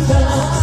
Jesus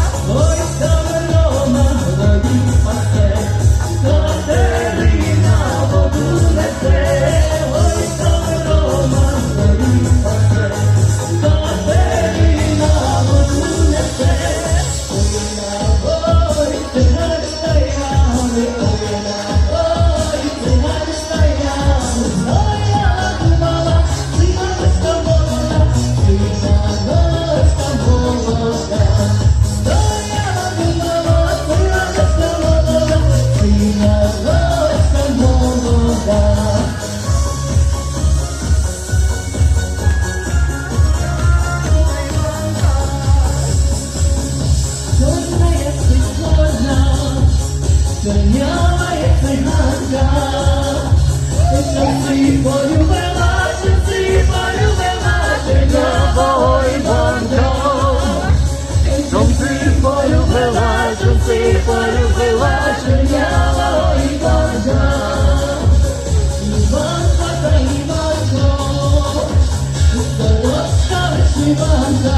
Зерняє цигнанка, щаси полюбила, щаси полюбила, життя бой боньо. Щаси полюбила, щаси полюбила, життя бой боньо. Іванка та Іванко, солодка вишиванка,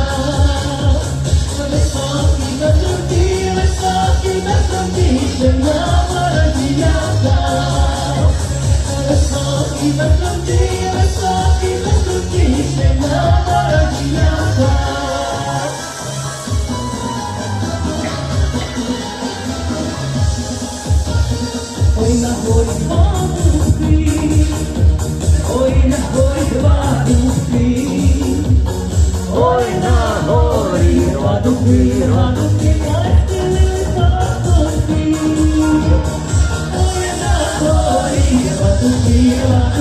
Ой, на горі, два духи, два духи.